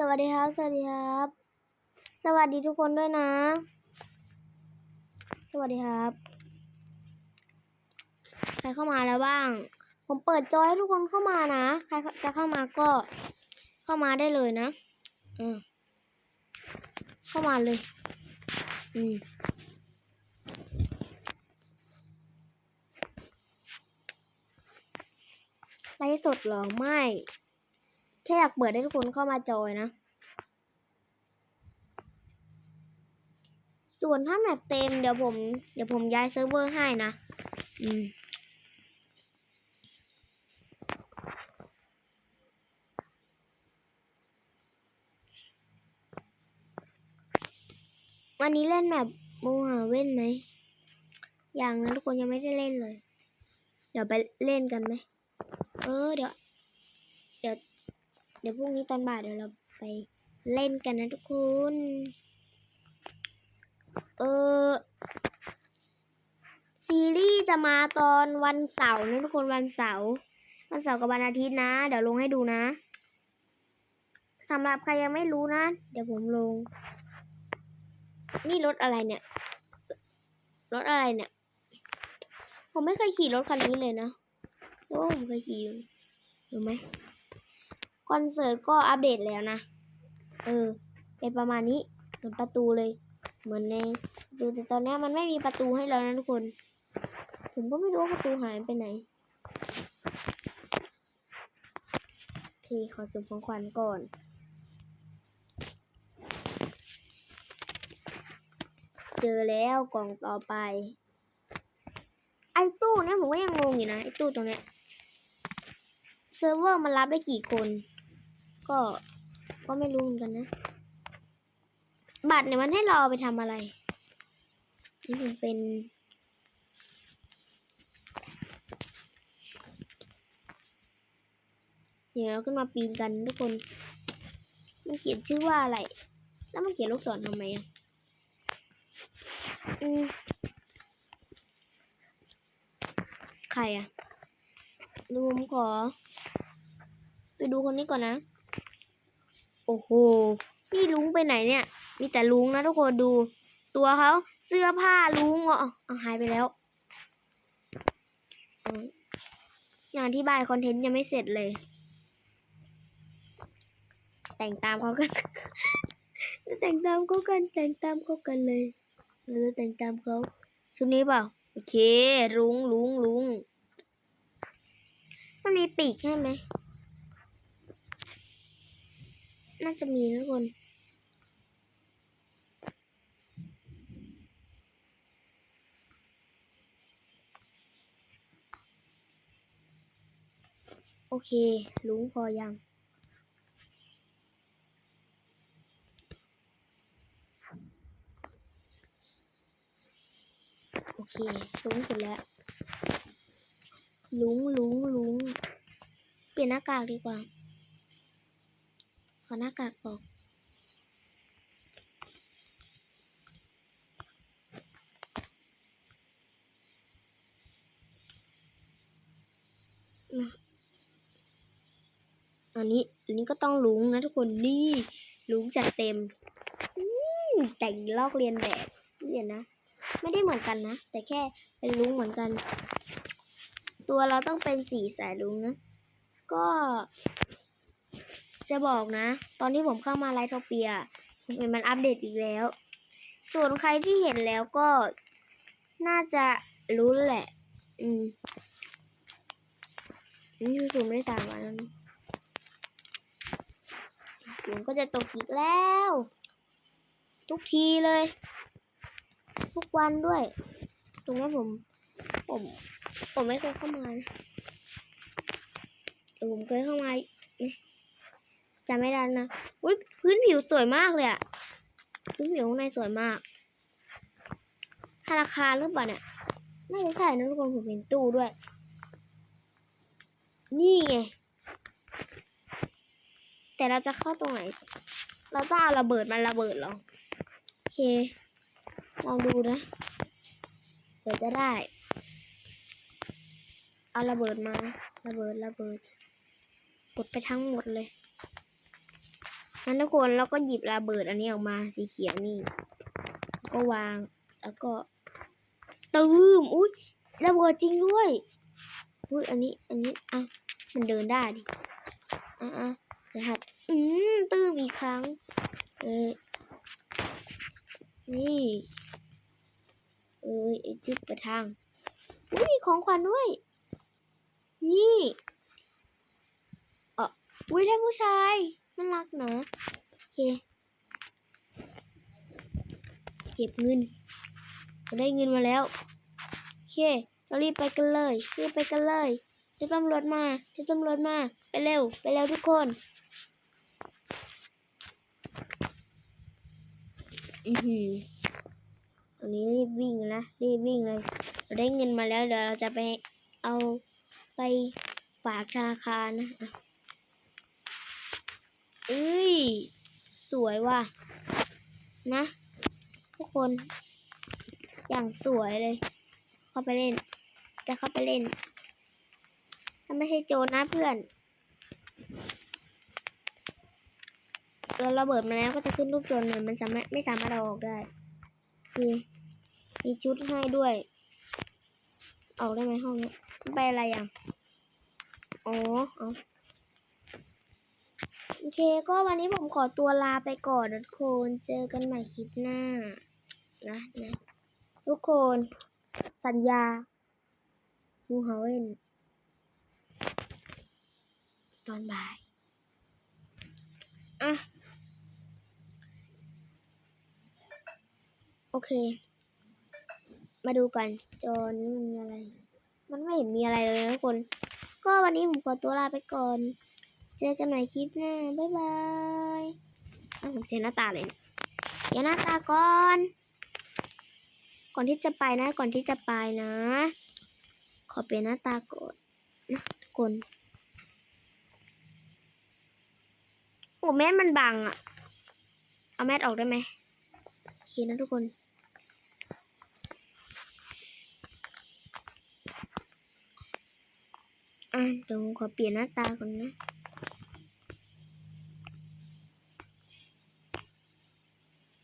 สวัสดีครับ สวัสดีครับ สวัสดีทุกคนด้วยนะ สวัสดีครับ ใครเข้ามาแล้วบ้าง ผมเปิดจอยให้ทุกคนเข้ามานะ ใครจะเข้ามาก็เข้ามาได้เลยนะอืมเข้ามาเลย อืมไลฟ์สดเหรอไม่ แค่อยากเปิดให้ทุกคนเข้ามาจอยนะ ส่วนถ้าแมปเต็มเดี๋ยวผม เดี๋ยวผมย้ายเซิร์ฟเวอร์ให้นะ อืมวันนี้เล่นแบบโมหาเว้นไหมอย่างนั้นทุกคนยังไม่ได้เล่นเลย เดี๋ยวไปเล่นกันไหม เออ เดี๋ยว เดี๋ยวพรุ่งนี้ตอนบ่ายเดี๋ยวเราไปเล่นกันนะทุกคน เออซีรีส์จะมาตอนวันเสาร์นะทุกคนวันเสาร์วันเสาร์กับวันอาทิตย์นะ เดี๋ยวลงให้ดูนะสำหรับใครยังไม่รู้นะ เดี๋ยวผมลง นี่รถอะไรเนี่ย รถอะไรเนี่ย ผมไม่เคยขี่รถคันนี้เลยนะโอ้ผมเคยขี่อยู่เห็นไหม คอนเสิร์ตก็อัปเดตแล้วนะ เออ เป็นประมาณนี้เหมือนประตูเลย เหมือนในดูแต่ตอนนี้มันไม่มีประตูให้แล้วนะทุกคน ผมก็ไม่รู้ว่าประตูหายไปไหนโอเคขอสุ่มของขวัญก่อนเจอแล้วกล่องต่อไป ไอ้ตู้เนี่ยผมก็ยังงงอยู่นะ ไอ้ตู้ตรงเนี้ย เซิร์ฟเวอร์มันรับได้กี่คน ก็ ก็ไม่รู้เหมือนกันนะ บัตรเนี่ยมันให้เราเอไปทำอะไร นี่ผมเป็น เดี๋ยวเราขึ้นมาปีนกันทุกคน มันเขียนชื่อว่าอะไร แล้วมันเขียนลูกศรทำไมอะอืมใครอะดูผมขอ ไปดูคนนี้ก่อนนะ โอ้โหนี่ลุงไปไหนเนี่ย มีแต่ลุงนะทุกคนดู ตัวเขาเสื้อผ้าลุงอะเอาหายไปแล้ว อย่างอธิบายคอนเทนต์ยังไม่เสร็จเลย แต่งตามเขากัน แต่งตามเขากัน แต่งตามเขากันเลยเราจะแต่งตามเขาชุดนี้เปล่า โอเค ลุงลุงลุงมันมีปีกใช่ไหม น่าจะมีนะทุกคนโอเคลุงพอยัง โอเคลุงเสร็จแล้ว ลุงลุงลุงเปลี่ยนหน้ากากดีกว่า ขอหน้ากากออกนะอันนี้อันนี้ก็ต้องลุงนะทุกคนนี่ลุงจัดเต็มแต่งลอกเรียนแบบเรียนนะ ไม่ได้เหมือนกันนะ แต่แค่เป็นลุงเหมือนกัน ตัวเราต้องเป็นสีสายลุงนะ ก็ จะบอกนะ ตอนที่ผมเข้ามาไลท์โทเปียผมเห็นมันอัปเดตอีกแล้ว ส่วนใครที่เห็นแล้วก็น่าจะรู้แหละ อืมนี่คือสูงได้สามวันแล้วนะฝนก็จะตกอีกแล้ว ทุกทีเลย ทุกวันด้วย ตรงนี้ผม ผม ผมไม่เคยเข้ามานะแต่ผมเคยเข้ามา จำไม่ได้นะ อุ้ยพื้นผิวสวยมากเลยอะพื้นผิวข้างในสวยมากธนาคารหรือเปล่าเนี่ยน่าจะใช่นะทุกคนผมเห็นตู้ด้วย นี่ไง แต่เราจะเข้าตรงไหน เราต้องเอาระเบิดมันระเบิดหรอ โอเค ลองดูนะเปิดจะได้ เอาระเบิดมา ระเบิดระเบิดกดไปทั้งหมดเลยั้นทุกคนเราก็หยิบระเบิดอันนี้ออกมาสีเขียวนี่ ก็วางแล้วก็ตืมอุ้ยระเบิดจริงด้วยอุ้ยอันนี้อันนี้อะมันเดินได้ดิอะอะรหัสอืมตืมอีกครั้งเอ้ยนี่เอ้ยไอจุดประทางอุ้ยมีของขวัญด้วย นี่เอออุ้ยได้ผู้ชาย น่ารักนะโอเค เก็บเงินเราได้เงินมาแล้ว โอเค เรารีบไปกันเลย รีบไปกันเลยเดี๋ยวตำรวจมาเดี๋ยวตำรวจมา ไปเร็ว ไปเร็วทุกคนอือหือตอนนี้รีบวิ่งนะ รีบวิ่งเลยเราได้เงินมาแล้ว เดี๋ยวเราจะไปเอาไปฝากธนาคารนะ เอ้ย สวยว่ะ นะ ทุกคน อย่างสวยเลย เข้าไปเล่น จะเข้าไปเล่น ถ้าไม่ใช่โจรนะเพื่อน เราระเบิดมาแล้วก็จะขึ้นรูปโจรเลยมันจะไม่ไม่สามารถเอาออกได้ คือมีชุดให้ด้วย ออกได้ไหมห้องนี้ไปอะไรอะอ๋อเอา โอเค ก็วันนี้ผมขอตัวลาไปก่อนทุกคน เจอกันใหม่คลิปหน้า นะนะทุกคน สัญญามูเฮาเวนตอนบ่าย อะ โอเค มาดูกัน จอนี้มันมีอะไร มันไม่เห็นมีอะไรเลยนะทุกคน ก็วันนี้ผมขอตัวลาไปก่อน เจอกันใหม่คลิปหน้า บ๊ายบายอ้าวผมเจอหน้าตาเลยเนี่ยเดี๋ยวหน้าตาก่อน ก่อนที่จะไปนะ ก่อนที่จะไปนะ ขอเปลี่ยนหน้าตาก่อนนะทุกคนโอ้แมสมันบังอะเอาแมสออกได้ไหมโอเคนะทุกคน อะเดี๋ยวขอเปลี่ยนหน้าตาก่อนนะ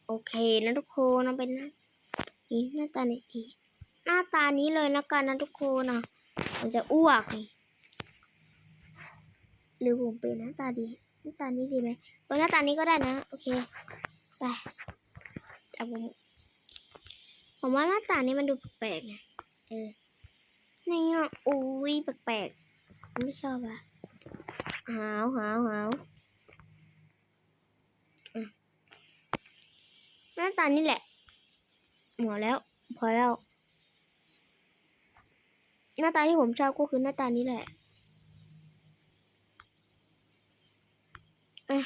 โอ เคนะทุกคนเอาเป็นหน้านี่หน้าตาไหนดีหน้าตานี้เลยนะกันนะทุกคนอะมันจะอ้วกนี่หรือผมเปลี่ยนหน้าตาดีหน้าตานี้ดีไหมเออหน้าตานี้ก็ได้นะ โอเคไปแต่ผมผมว่าหน้าตานี้มันดูแปลกๆนะเออนี่อะอุ้ยแปลกๆไม่ชอบอะหาวหาวหาวอะ หน้าตานี่แหละ หมดแล้ว พอแล้ว หน้าตาที่ผมชอบก็คือหน้าตานี้แหละอะ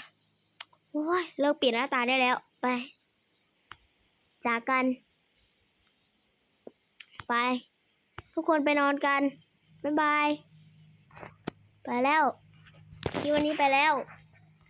โอ้ยเลิกเปลี่ยนหน้าตาได้แล้ว ไป จากกัน ไป ทุกคนไปนอนกัน บ๊ายบาย ไปแล้วที่วันนี้ไปแล้ว